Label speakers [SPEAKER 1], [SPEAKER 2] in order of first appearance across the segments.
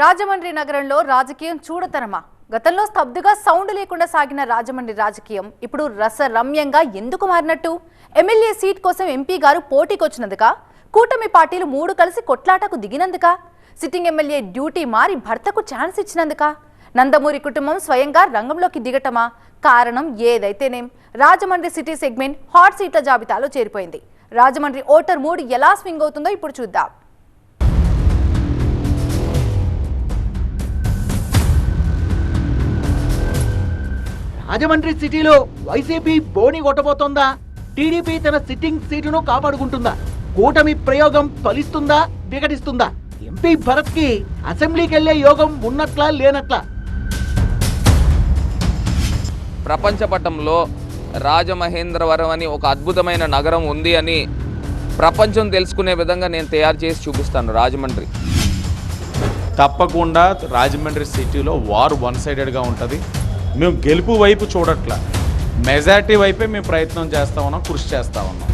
[SPEAKER 1] రాజమండ్రి నగరంలో రాజకీయం చూడతరమా గతంలో స్తబ్దుగా సౌండ్ లేకుండా సాగిన రాజమండ్రి రాజకీయం ఇప్పుడు రసరమ్యంగా ఎందుకు మారినట్టు? ఎమ్మెల్యే సీట్ కోసం ఎంపీ గారు పోటీకొచ్చినందుక? కూటమి పార్టీలు మూడు కలిసి కొట్లాటకు దిగినందుక? సిట్టింగ్ ఎమ్మెల్యే డ్యూటీ మారి భర్తకు ఛాన్స్ ఇచ్చినందుక? నందమూరి కుటుంబం స్వయంగా రంగంలోకి దిగటమా? కారణం ఏదైతేనేం? రాజమండ్రి సిటీ సెగ్మెంట్ హాట్ సీట్ల జాబితాలో చేరిపోయింది. రాజమండ్రి ఓటర్ మూడ్ ఎలా స్వింగ్ అవుతుందో ఇప్పుడు చూద్దాం.
[SPEAKER 2] రాజమండ్రి సిటీలో వైసీపీ బోని కొట్టబోతోందా? టీడీపీ తన సిట్టింగ్ సీటును కాపాడుకుంటుందా? కూటమి ప్రయోగం ఫలిస్తుందా? వికటిస్తుందా ఎంపీ భరత్కి అసెంబ్లీకి వెళ్ళే యోగం ఉన్నట్లా లేనట్లా?
[SPEAKER 3] ప్రపంచ పటంలో రాజమహేంద్రవరం అని ఒక అద్భుతమైన నగరం ఉంది అని ప్రపంచం తెలుసుకునే విధంగా నేను తయారు చేసి చూపిస్తాను రాజమండ్రి.
[SPEAKER 4] తప్పకుండా రాజమండ్రి సిటీలో వార్ వన్ సైడెడ్గా ఉంటుంది. మేము గెలుపు వైపు చూడట్లా. మెజార్టీ వైపే మేము ప్రయత్నం చేస్తా ఉన్నాం కృషి చేస్తా ఉన్నాం.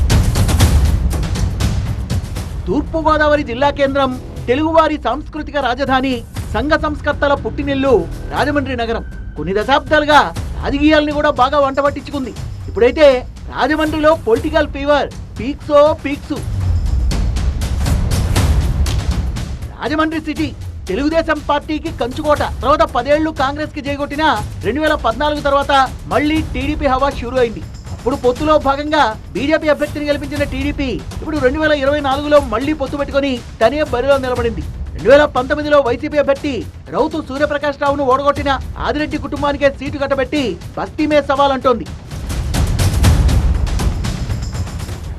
[SPEAKER 2] తూర్పుగోదావరి జిల్లా కేంద్రం తెలుగువారి సాంస్కృతిక రాజధాని సంఘ సంస్కర్తల పుట్టినిల్లు రాజమండ్రి నగరం. కొన్ని దశాబ్దాలుగా రాజకీయాల్ని కూడా బాగా వంట పట్టించుకుంది. ఇప్పుడైతే రాజమండ్రిలో పొలిటికల్ ఫీవర్ పీక్సో పీక్సు. రాజమండ్రి సిటీ తెలుగుదేశం పార్టీకి కంచుకోట. తర్వాత పదేళ్ళు కాంగ్రెస్కి జయగొట్టిన రెండు వేల పద్నాలుగు తర్వాత మళ్ళీ టీడీపీ హవా షురు అయింది అప్పుడు పొత్తులో భాగంగా బీజేపీ అభ్యర్థిని గెలిపించిన టీడీపీ ఇప్పుడు రెండు వేల ఇరవై నాలుగులో మళ్ళీ పొత్తు పెట్టుకుని తనే బరిలో నిలబడింది. రెండు వేల పంతొమ్మిదిలో వైసీపీ అభ్యర్థి రౌతు సూర్యప్రకాష్ రావును ఓడగొట్టిన ఆదిరెడ్డి కుటుంబానికే సీటు కట్టబెట్టి భక్తిమే సవాల్ అంటోంది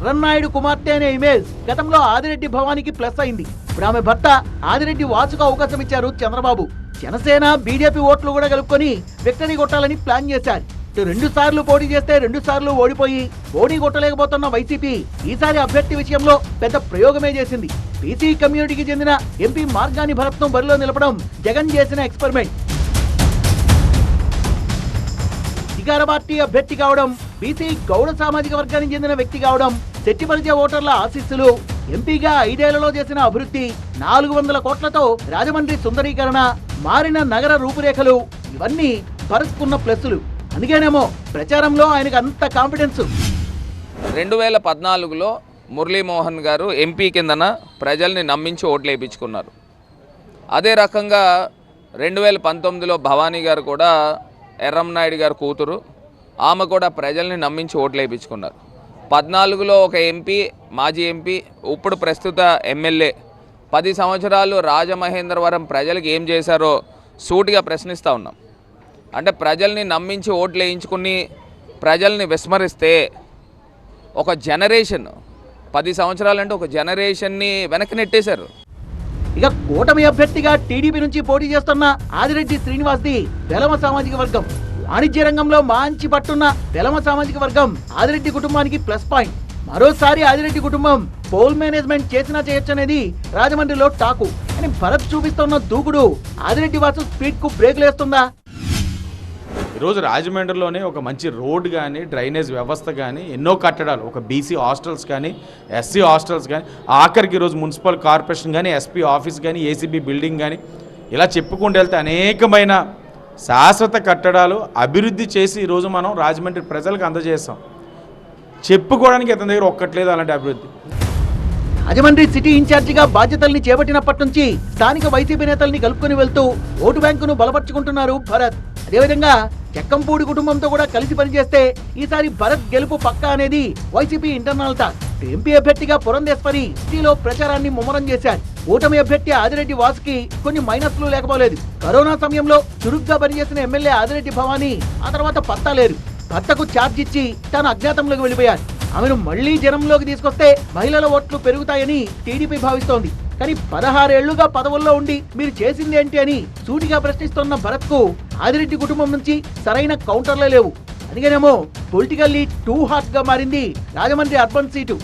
[SPEAKER 2] రన్నాయుడు కుమార్తె అనే ఇమేజ్ గతంలో ఆదిరెడ్డి భవానికి ప్లస్ అయింది. ఇప్పుడు ఆమె భర్త ఆదిరెడ్డి వాచుకు అవకాశం ఇచ్చారు చంద్రబాబు. జనసేన బీజేపీ ఓట్లు కూడా కలుపుకొని విక్టరీ కొట్టాలని ప్లాన్ చేశారు. ఇటు రెండు సార్లు పోటీ చేస్తే రెండు సార్లు ఓడిపోయి పోటీ కొట్టలేకపోతున్న వైసీపీ ఈసారి అభ్యర్థి విషయంలో పెద్ద ప్రయోగమే చేసింది. బీసీ కమ్యూనిటీకి చెందిన ఎంపీ మార్గాని భరత్ను బరిలో నిలపడం జగన్ చేసిన ఎక్స్పెరిమెంట్. అధికార పార్టీ అభ్యర్థి కావడం బీసీ గౌడ సామాజిక వర్గానికి చెందిన వ్యక్తి కావడం శెట్టిపరిచే ఓటర్ల ఆశీస్సులు. ఎంపీగా ఐదేళ్ళలో చేసిన అభివృద్ధి నాలుగు వందల కోట్లతో రాజమండ్రి సుందరీకరణ మారిన నగర రూపురేఖలు ఇవన్నీ భరత్కున్న ప్లస్సులు. అందుకేనేమో ప్రచారంలో ఆయనకు అంత కాన్ఫిడెన్స్.
[SPEAKER 3] రెండు వేల పద్నాలుగులో మురళీమోహన్ గారు ఎంపీ కిందన ప్రజల్ని నమ్మించి ఓట్లు వేయించుకున్నారు అదే రకంగా రెండు వేల పంతొమ్మిదిలో భవానీ గారు కూడా ఎర్రంనాయుడు గారు కూతురు. ఆమె కూడా ప్రజల్ని నమ్మించి ఓట్లు వేయించుకున్నారు పద్నాలుగులో ఒక ఎంపీ మాజీ ఎంపీ ఇప్పుడు ప్రస్తుత ఎమ్మెల్యే. పది సంవత్సరాలు రాజమహేంద్రవరం ప్రజలకు ఏం చేశారో సూటిగా ప్రశ్నిస్తూ ఉన్నాం. అంటే ప్రజల్ని నమ్మించి ఓట్లు వేయించుకుని ప్రజల్ని విస్మరిస్తే ఒక జనరేషన్ పది సంవత్సరాలంటే ఒక జనరేషన్ని వెనక్కి నెట్టేశారు.
[SPEAKER 2] ఇక కూటమి అభ్యర్థిగా టీడీపీ నుంచి పోటీ చేస్తున్న ఆదిరెడ్డి శ్రీనివాస్ది వెలమ సామాజిక వర్గం. వాణిజ్య రంగంలో మంచి పట్టున్న తెలమ సామాజిక వర్గం ఆదిరెడ్డి కుటుంబానికి ప్లస్ పాయింట్. మరోసారి ఆదిరెడ్డి కుటుంబం పోల్ మేనేజ్మెంట్ చేసినా చేయొచ్చనేది రాజమండ్రిలో టాకు. కానీ భరత్ చూపిస్తున్న దూకుడు ఆదిరెడ్డి వాసు స్పీడ్కు బ్రేక్ లేస్తుందా?
[SPEAKER 4] ఈరోజు రాజమండ్రిలోనే ఒక మంచి రోడ్ కానీ డ్రైనేజ్ వ్యవస్థ కానీ ఎన్నో కట్టడాలు ఒక బీసీ హాస్టల్స్ కానీ ఎస్సీ హాస్టల్స్ కానీ ఆఖరికి ఈరోజు మున్సిపల్ కార్పొరేషన్ కానీ ఎస్పీ ఆఫీస్ కానీ ఏసీబీ బిల్డింగ్ కానీ ఇలా చెప్పుకుంటూ వెళ్తే అనేకమైన శాశ్వత కట్టడాలు అభివృద్ధి చేసి ఈరోజు మనం రాజమండ్రి ప్రజలకు అందజేస్తాం. చెప్పుకోవడానికి ఇతని దగ్గర ఒక్కట్లేదు అలాంటి అభివృద్ధి.
[SPEAKER 2] రాజమండ్రి సిటీ ఇన్ఛార్జిగా బాధ్యతల్ని చేపట్టినప్పటి నుంచి స్థానిక వైసీపీ నేతల్ని కలుపుకొని వెళ్తూ ఓటు బ్యాంకును బలపరుచుకుంటున్నారు భరత్. అదేవిధంగా చెక్కంపూడి కుటుంబంతో కూడా కలిసి పనిచేస్తే ఈసారి భరత్ గెలుపు పక్క అనేది వైసీపీ ఇంటర్నల్ టాక్. ఎంపీ అభ్యర్థిగా పురంధేశ్వరి సిటీలో ప్రచారాన్ని ముమ్మరం చేశారు. ఓటమి అభ్యర్థి ఆదిరెడ్డి వాసుకి కొన్ని మైనస్లు లేకపోలేదు. కరోనా సమయంలో చురుగ్గా పనిచేసిన ఎమ్మెల్యే ఆదిరెడ్డి భవానీ ఆ తర్వాత పత్తా లేరు. భర్తకు ఛార్జ్ ఇచ్చి తాను అజ్ఞాతంలోకి వెళ్ళిపోయారు. ఆమెను మళ్ళీ జనంలోకి తీసుకొస్తే మహిళల ఓట్లు పెరుగుతాయని టీడీపీ భావిస్తోంది. కానీ పదహారేళ్ళుగా పదవుల్లో ఉండి మీరు చేసింది ఏంటి అని సూటిగా ప్రశ్నిస్తున్న భరత్కు ఆదిరెడ్డి కుటుంబం నుంచి సరైన కౌంటర్లే లేవు. అందుకేనేమో పొలిటికల్లీ టూ హాట్గా మారింది రాజమండ్రి అర్బన్ సీటు.